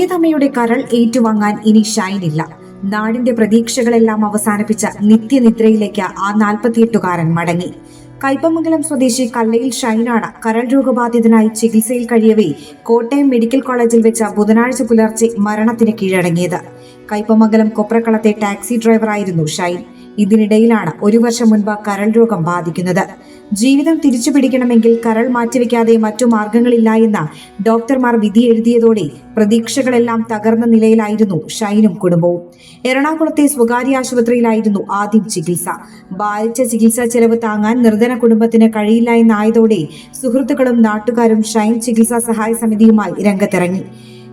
ഭാഗ്യതമ്മയുടെ കരൾ ഏറ്റുവാങ്ങാൻ ഇനി ഷൈനില്ല. നാടിന്റെ പ്രതീക്ഷകളെല്ലാം അവസാനിപ്പിച്ച നിത്യനിദ്രയിലേക്ക് ആ നാൽപ്പത്തിയെട്ടുകാരൻ മടങ്ങി. കൈപ്പമംഗലം സ്വദേശി കല്ലയിൽ ഷൈനാണ് കരൾ രോഗബാധിതനായി ചികിത്സയിൽ കഴിയവേ കോട്ടയം മെഡിക്കൽ കോളേജിൽ വെച്ച ബുധനാഴ്ച പുലർച്ചെ മരണത്തിന് കീഴടങ്ങിയത്. കൈപ്പമംഗലം കൊപ്രക്കളത്തെ ടാക്സി ഡ്രൈവറായിരുന്നു ഷൈൻ. ഇതിനിടയിലാണ് ഒരു വർഷം മുൻപ് കരൾ രോഗം ബാധിക്കുന്നത്. ജീവിതം തിരിച്ചു പിടിക്കണമെങ്കിൽ കരൾ മാറ്റിവെക്കാതെ മറ്റു മാർഗങ്ങളില്ല എന്ന ഡോക്ടർമാർ വിധി എഴുതിയതോടെ പ്രതീക്ഷകളെല്ലാം തകർന്ന നിലയിലായിരുന്നു ഷൈനും കുടുംബവും. എറണാകുളത്തെ സ്വകാര്യ ആശുപത്രിയിലായിരുന്നു ആദ്യം ചികിത്സ. ഭാരിച്ച ചികിത്സാ ചെലവ് താങ്ങാൻ നിർധന കുടുംബത്തിന് കഴിയില്ല എന്നായതോടെ സുഹൃത്തുക്കളും നാട്ടുകാരും ഷൈൻ ചികിത്സാ സഹായ സമിതിയുമായി രംഗത്തിറങ്ങി.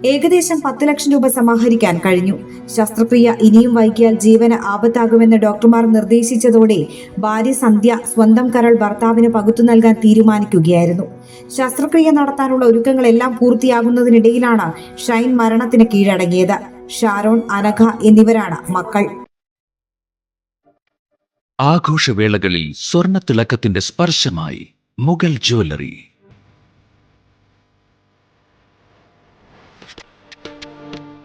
ഏകദേശം പത്ത് ലക്ഷം രൂപ സമാഹരിക്കാൻ കഴിഞ്ഞു. ശസ്ത്രക്രിയ ഇനിയും വൈകിയാൽ ജീവന് ആപത്താകുമെന്ന് ഡോക്ടർമാർ നിർദ്ദേശിച്ചതോടെ ഭാര്യ സന്ധ്യ സ്വന്തം കരൾ ഭർത്താവിന് പകുത്തു നൽകാൻ തീരുമാനിക്കുകയായിരുന്നു. ശസ്ത്രക്രിയ നടത്താനുള്ള ഒരുക്കങ്ങളെല്ലാം പൂർത്തിയാകുന്നതിനിടയിലാണ് ഷൈൻ മരണത്തിന് കീഴടങ്ങിയത്. ഷാരോൺ അനഘ എന്നിവരാണ് മക്കൾ. ആഘോഷവേളകളിൽ സ്വർണ തിളക്കത്തിന്റെ സ്പർശമായി മുഗൾ ജ്വല്ലറി.